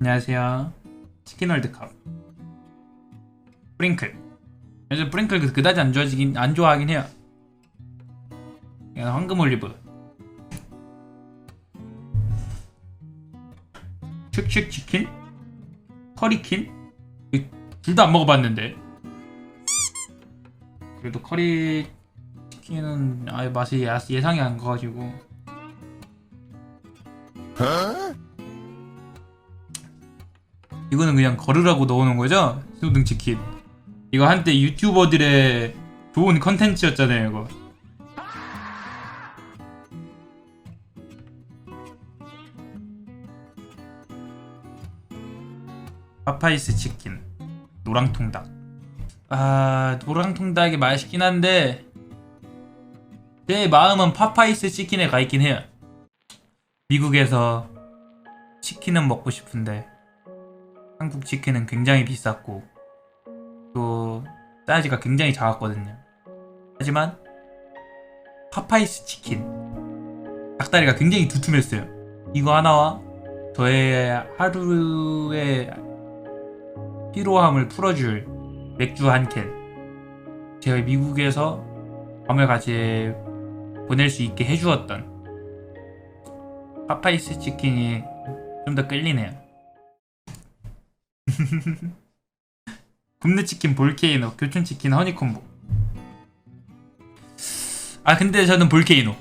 안녕하세요. 치킨 월드컵. 프링클. 요즘 프링클 그- 그다지 안 좋아지긴 안 좋아하긴 해요. 황금 올리브. 슉슉 치킨? 커리킨? 둘 다 안 먹어봤는데. 그래도 커리 치킨은 아예 맛이 야- 예상이 안 가가지고. 이거는 그냥 걸으라고 넣어놓은 거죠? 소등 치킨. 이거 한때 유튜버들의 좋은 컨텐츠였잖아요, 이거. 파파이스 치킨, 노랑통닭. 아, 노랑통닭이 맛있긴 한데 제 마음은 파파이스 치킨에 가 있긴 해요. 미국에서 치킨은 먹고 싶은데 한국 치킨은 굉장히 비쌌고 또 사이즈가 굉장히 작았거든요. 하지만 파파이스 치킨 닭다리가 굉장히 두툼했어요. 이거 하나와 저의 하루의 피로함을 풀어줄 맥주 한 캔. 제가 미국에서 밤을 같이 보낼 수 있게 해주었던 파파이스 치킨이 좀 더 끌리네요. 굽네 치킨 볼케이노, 교촌 치킨 허니콤보. 아 근데 저는 볼케이노.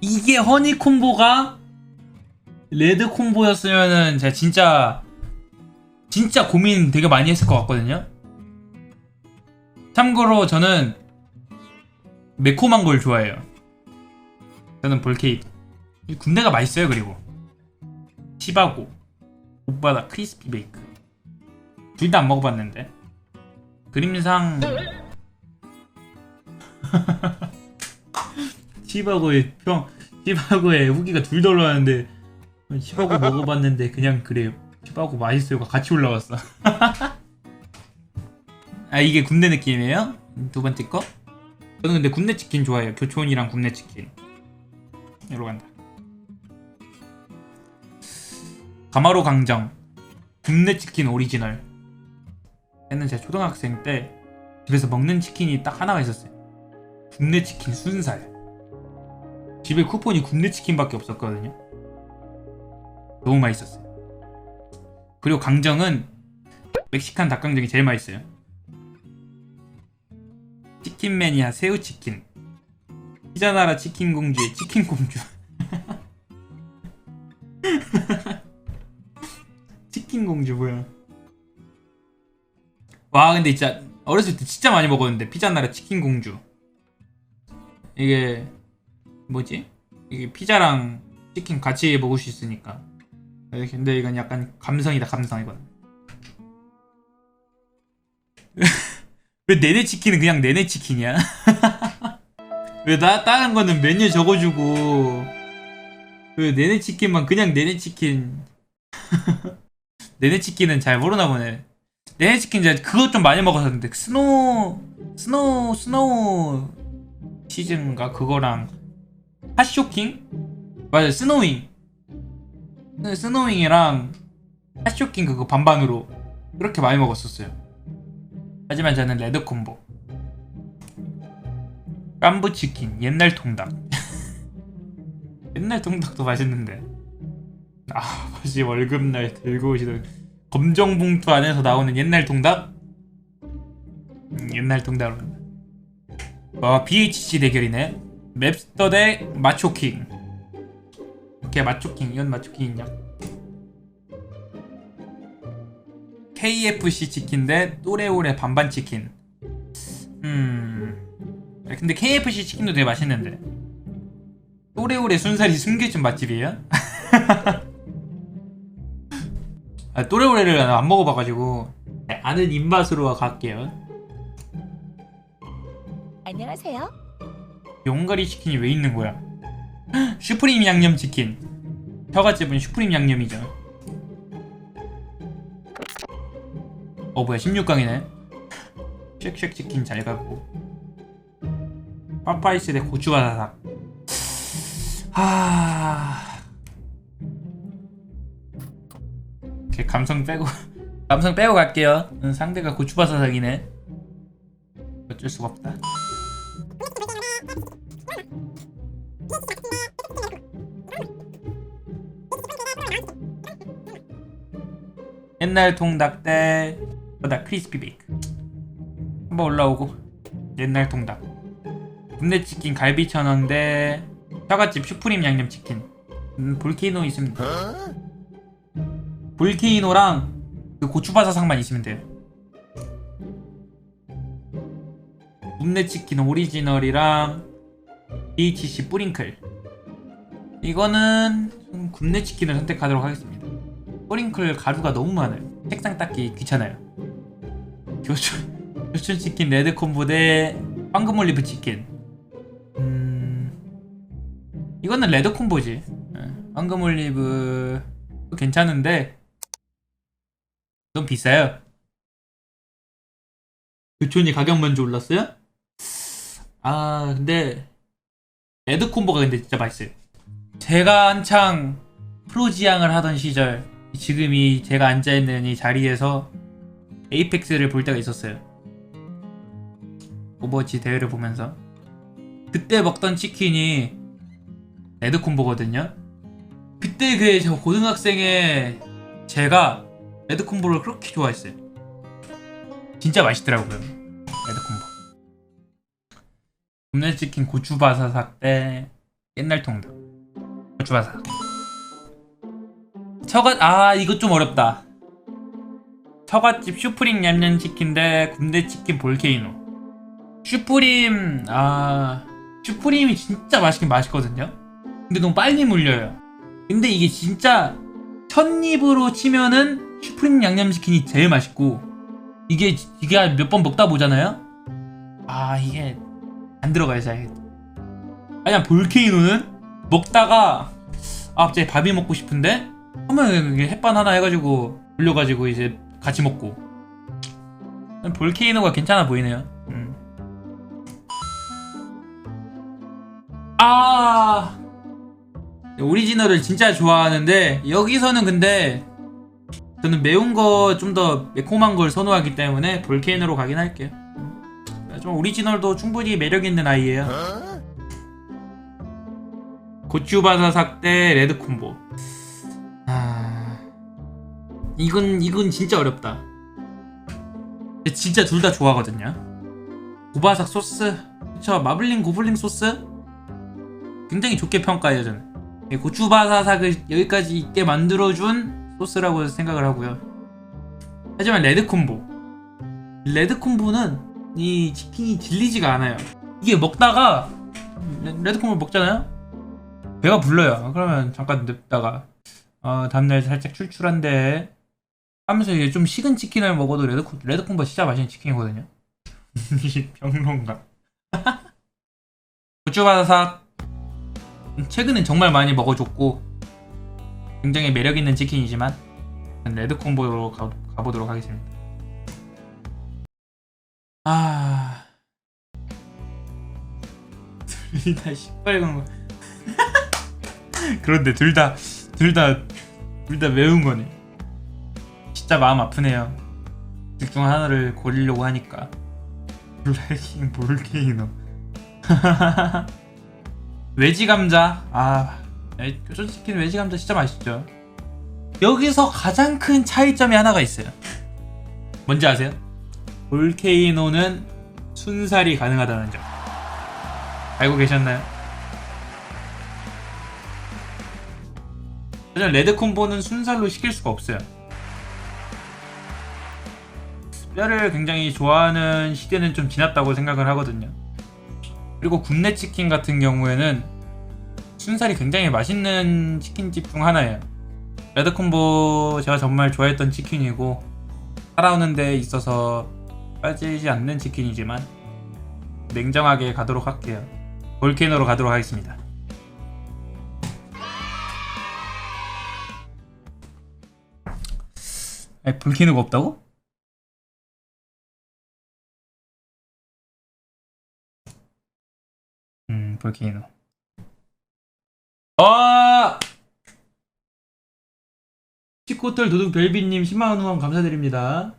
이게 허니콤보가 레드 콤보였으면은 제가 진짜 진짜 고민 되게 많이 했을 것 같거든요. 참고로 저는 매콤한 걸 좋아해요. 저는 볼케이노. 이 군대가 맛있어요 그리고 치바고 오빠다 크리스피 베이크 둘 다 안 먹어봤는데. 그림상. 치바고의 평 치바고의 후기가 둘 다 올라왔는데 치바고 먹어봤는데 그냥 그래요. 치바고 맛있어요가 같이 올라왔어. 아 이게 군대 느낌이에요? 두 번째 거? 저는 근데 군내 치킨 좋아해요. 교촌이랑 군내 치킨. 이리로 간다. 가마로 강정. 굽네 치킨 오리지널 얘는 제가 초등학생 때 집에서 먹는 치킨이 딱 하나가 있었어요. 굽네 치킨 순살. 집에 쿠폰이 굽네 치킨밖에 없었거든요. 너무 맛있었어요. 그리고 강정은 멕시칸 닭강정이 제일 맛있어요. 치킨 매니아 새우 치킨. 피자나라 치킨 공주의 치킨 공주 와 근데 진짜 어렸을 때 진짜 많이 먹었는데 피자나라 치킨 공주 이게 뭐지? 이게 피자랑 치킨 같이 먹을 수 있으니까 근데 이건 약간 감성이다 감성 이건 왜 내내 치킨은 그냥 내내 치킨이야? 왜 나 다른 거는 메뉴 적어주고 왜 내내 치킨만 그냥 내내 치킨 내내 치킨은 잘 모르나 보네. 내내치킨 이제 그것 좀 많이 먹었었는데 스노우 스노우 스노우 시즌가? 그거랑 핫쇼킹? 맞아 스노윙 스- 스노윙이랑 핫쇼킹 그거 반반으로 그렇게 많이 먹었었어요. 하지만 저는 레드 콤보. 깐부 치킨 옛날 통닭. 옛날 통닭도 맛있는데. 아, 아버지 월급날 들고 오시던 검정 봉투 안에서 나오는 옛날 통닭? 음, 옛날 통닭으로 간다. 와, BHC 대결이네. 맵스터 대 마초킹. 오케이, 마초킹. 이건 마초킹 인정. KFC 치킨 대 또레오레 반반 치킨. 음. 야, 근데 KFC 치킨도 되게 맛있는데. 또레오레 순살이 숨겨진 맛집이에요? 아, 또레오레를 안 먹어봐가지고 아는 입맛으로 갈게요. 안녕하세요. 용가리 치킨이 왜 있는 거야? 슈프림 양념 치킨. 혀가집은 슈프림 양념이죠. 어 뭐야 16강이네. 쉑쉑 치킨 잘 가고. 파파이스 대 고추바사삭. 하. 감성 빼고 감성 빼고 갈게요. 음, 상대가 고추바사삭이네. 어쩔 수가 없다. 옛날 통닭 대 보다 크리스피 베이크 한번 올라오고 옛날 통닭 굽네 치킨 갈비 천원 대 처갓집 슈프림 양념 치킨 음, 볼케이노 돼 볼케이노랑 그 고추바사삭만 있으면 돼요. 굽네 치킨 오리지널이랑 BHC 뿌링클. 이거는 좀 굽네 치킨을 선택하도록 하겠습니다. 뿌링클 가루가 너무 많아요. 책상 닦기 귀찮아요. 교촌 교촌 치킨 레드 콤보 대 황금 올리브 치킨. 음 이거는 레드 콤보지. 예, 황금 올리브 괜찮은데 좀 비싸요? 교촌이 가격 먼저 올랐어요? 아 근데 레드 콤보가 근데 진짜 맛있어요. 제가 한창 프로지향을 하던 시절 지금 이 제가 앉아 있는 이 자리에서 에이펙스를 볼 때가 있었어요. 오버워치 대회를 보면서. 그때 먹던 치킨이 레드 콤보거든요. 그때 그저 고등학생의 제가 레드 콤보를 그렇게 좋아했어요. 진짜 맛있더라고요 레드 콤보. 굽네 치킨 고추바사삭 대 옛날 통닭. 고추바사삭 처갓 아 이거 좀 어렵다. 처갓집 슈프림 냠냠치킨 대 굽네치킨 볼케이노. 슈프림 아 슈프림이 진짜 맛있긴 맛있거든요. 근데 너무 빨리 물려요. 근데 이게 진짜 첫 입으로 치면은 슈프림 양념치킨이 제일 맛있고 이게 이게 몇 번 먹다 보잖아요? 아 이게 안 들어가요 잘. 아니야 볼케이노는? 먹다가 아 갑자기 밥이 먹고 싶은데? 한번 햇반 하나 해가지고 올려가지고 이제 같이 먹고. 볼케이노가 괜찮아 보이네요. 음. 아! 오리지널을 진짜 좋아하는데 여기서는 근데 저는 매운 거 좀 더 매콤한 걸 선호하기 때문에 볼케이노로 가긴 할게요. 음. 좀 오리지널도 충분히 매력 있는 아이예요. 고추바사삭 대 레드 콤보. 아 이건 이건 진짜 어렵다. 진짜 둘 다 좋아하거든요. 고바삭 소스, 그쵸 마블링 고블링 소스 굉장히 좋게 평가해요 저는. 이 고추바사삭을 여기까지 있게 만들어준 소스라고 생각을 하고요. 하지만 레드 콤보, 레드 콤보는 이 치킨이 질리지가 않아요. 이게 먹다가 레- 레드 콤보 먹잖아요. 배가 불러요. 그러면 잠깐 냅다가 어, 다음날 살짝 출출한데 하면서 이게 좀 식은 치킨을 먹어도 레드 콤, 레드 콤보 진짜 맛있는 치킨이거든요. 이 평론가. 고추바사삭 최근엔 정말 많이 먹어줬고 굉장히 매력 있는 치킨이지만 레드 콤보로 가, 가보도록 하겠습니다. 아 둘 다 시뻘건 거. 그런데 둘 다 둘 다 둘 다 매운 거네. 진짜 마음 아프네요. 둘 중 하나를 고르려고 하니까. 블랙킹 볼케이노. 외지 감자. 아, 치킨 외지 감자 진짜 맛있죠. 여기서 가장 큰 차이점이 하나가 있어요. 뭔지 아세요? 볼케이노는 순살이 가능하다는 점. 알고 계셨나요? 하지만 레드 콤보는 순살로 시킬 수가 없어요. 뼈를 굉장히 좋아하는 시대는 좀 지났다고 생각을 하거든요. 그리고 굽네 치킨 같은 경우에는 순살이 굉장히 맛있는 치킨집 중 하나예요. 레드 콤보 제가 정말 좋아했던 치킨이고 살아오는 데 있어서 빠지지 않는 치킨이지만 냉정하게 가도록 할게요. 볼케이노로 가도록 하겠습니다. 아니, 볼케이노가 없다고? 음, 볼케이노. 아! 치코털 도둑 별비님 10만원 후원 감사드립니다.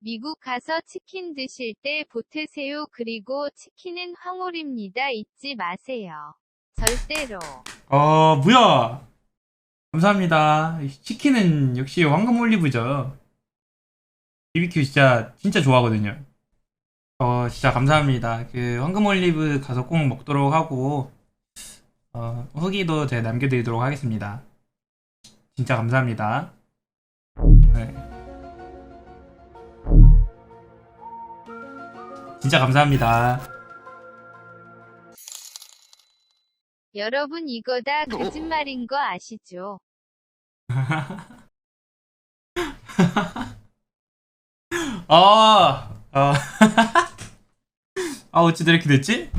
미국 가서 치킨 드실 때 보트세요. 그리고 치킨은 황홀입니다. 잊지 마세요. 절대로. 어, 뭐야. 감사합니다. 이 치킨은 역시 황금 올리브죠. BBQ 진짜, 진짜 좋아하거든요. 어, 진짜 감사합니다. 그, 황금 올리브 가서 꼭 먹도록 하고, 어, 후기도 제가 남겨드리도록 하겠습니다. 진짜 감사합니다. 네. 진짜 감사합니다. 여러분 이거 다 거짓말인 거 아시죠? 아, 아, 아, 어찌 이렇게 됐지?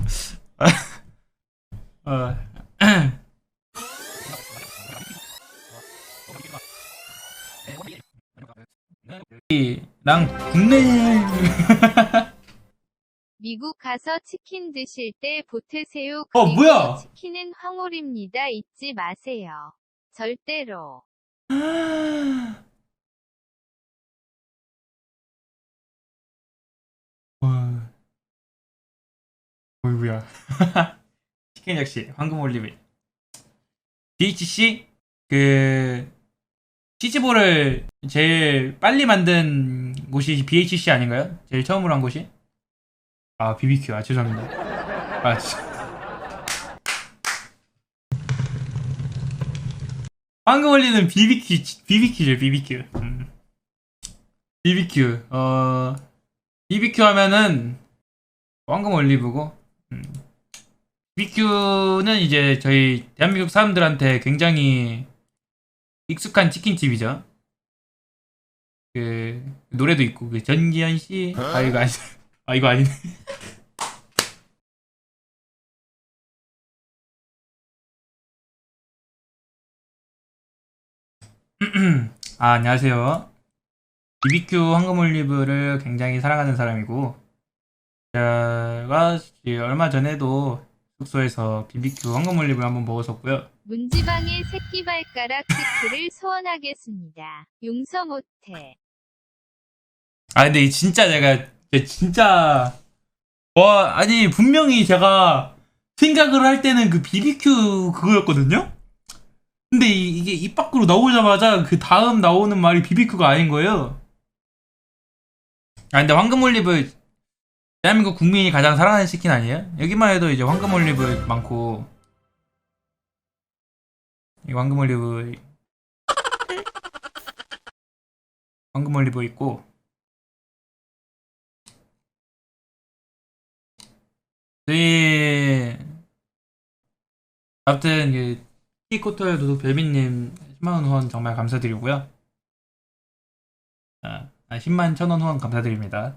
어, 랑 국내 미국 가서 치킨 드실 때 보트세요. 어, 그리고 뭐야? 치킨은 황홀입니다. 잊지 마세요. 절대로. 어, 어이구야. 치킨 역시 황금 올리브. BHC 그 치즈볼을 제일 빨리 만든 곳이 BHC 아닌가요? 제일 처음으로 한 곳이? 아 BBQ 아 죄송합니다. 아. 황금 올리는 BBQ BBQ죠 BBQ. 음. BBQ 어 BBQ 하면은 황금 올리브고 음. BBQ는 이제 저희 대한민국 사람들한테 굉장히 익숙한 치킨집이죠. 그 노래도 있고 그 전기현 씨, 아 이거 아니, 아 이거 아니네. 아 안녕하세요. BBQ 황금 올리브를 굉장히 사랑하는 사람이고 제가 얼마 전에도 숙소에서 BBQ 황금 올리브를 한번 먹었었고요. 문지방의 새끼발가락 스크를 소원하겠습니다. 용서 못해. 아 근데 이 진짜 제가 진짜 와 아니 분명히 제가 생각을 할 때는 그 BBQ 그거였거든요. 근데 이, 게입 밖으로 나오자마자 그 다음 나오는 말이 BBQ가 아닌 거예요. 아 근데 황금 올리브 대한민국 국민이 가장 사랑하는 치킨 아니에요? 여기만 해도 이제 황금 올리브 많고 이 황금 올리브 황금 올리브 있고 네. 아무튼 그 티코토의 도둑 벨빈님 10만원 후원 정말 감사드리고요. 아, 10만 1000원 후원 감사드립니다.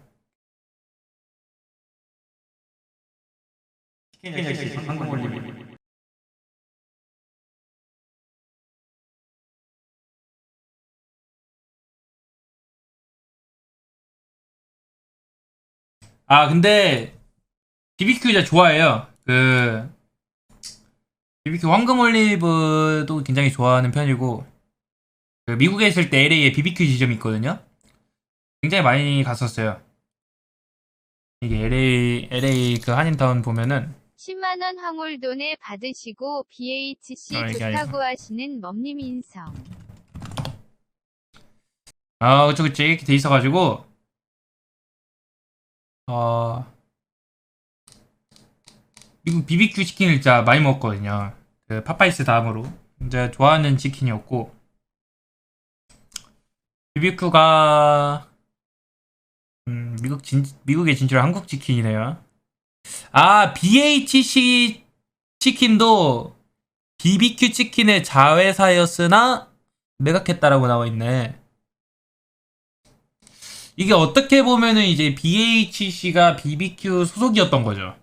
치킨 역시 한국 올리브. 아 근데 BBQ 진짜 좋아해요. 그 BBQ 황금 올리브도 굉장히 좋아하는 편이고 그 미국에 있을 때 LA에 BBQ 지점이 있거든요. 굉장히 많이 갔었어요. 이게 LA LA 그 한인타운 보면은 10만원 황홀돈에 받으시고 BHC 아, 좋다고 하시는 멈님 인성. 아 그쵸 그쵸 이렇게 돼 있어가지고 어 미국 BBQ 치킨을 진짜 많이 먹었거든요. 그 파파이스 다음으로 이제 좋아하는 치킨이었고 BBQ가 음, 미국 진 미국에 진출한 한국 치킨이네요. 아 BHC 치킨도 BBQ 치킨의 자회사였으나 매각했다라고 나와 있네. 이게 어떻게 보면은 이제 BHC가 BBQ 소속이었던 거죠.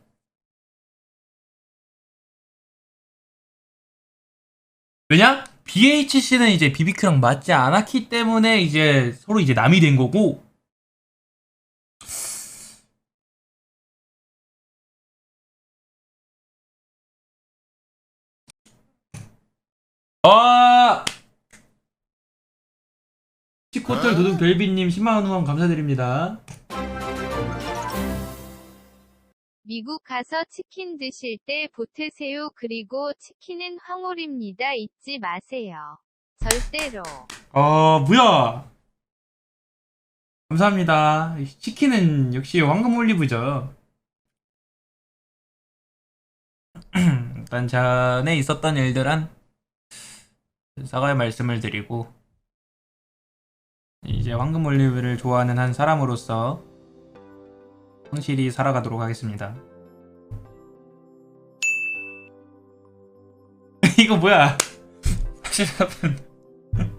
왜냐? BHC는 이제 BBQ랑 맞지 않았기 때문에 이제 서로 이제 남이 된 거고 아! 치코털 도둑 별비님 10만원 후원 감사드립니다. 미국 가서 치킨 드실 때 보트세요. 그리고 치킨은 황홀입니다. 잊지 마세요. 절대로. 어, 뭐야! 감사합니다. 치킨은 역시 황금 올리브죠. 일단 전에 있었던 일들은 사과의 말씀을 드리고 이제 황금 올리브를 좋아하는 한 사람으로서 성실히 살아가도록 하겠습니다. 이거 뭐야? 사실 사은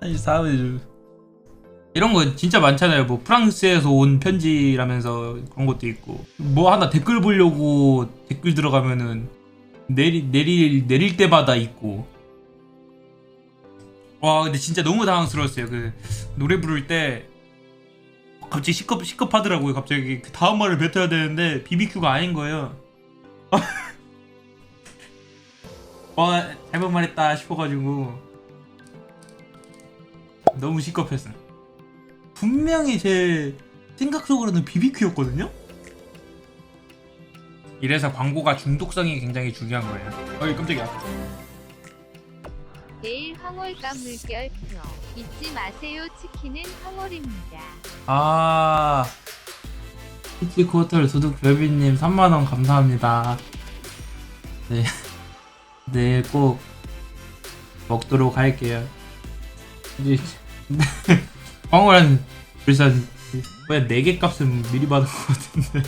사실 사은 이런 거 진짜 많잖아요. 뭐 프랑스에서 온 편지라면서 그런 것도 있고 뭐 하나 댓글 보려고 댓글 들어가면은 내리 내릴 내릴 때마다 있고 와 근데 진짜 너무 당황스러웠어요. 그 노래 부를 때 갑자기 시급 시급하더라고요. 갑자기 그 다음 말을 뱉어야 되는데 BBQ가 아닌 거예요. 와 잘못 말했다 싶어가지고 너무 시급했어. 분명히 제 생각 속으로는 BBQ였거든요. 이래서 광고가 중독성이 굉장히 중요한 거예요. 어이 깜짝이야. 내일 황홀감 물결표. 잊지 마세요. 치킨은 황홀입니다. 아 피치코털 도둑 별비님 3만원 감사합니다 네. 네꼭 먹도록 할게요 황홀한 불산 왜 4개 값은 미리 받은 것 같은데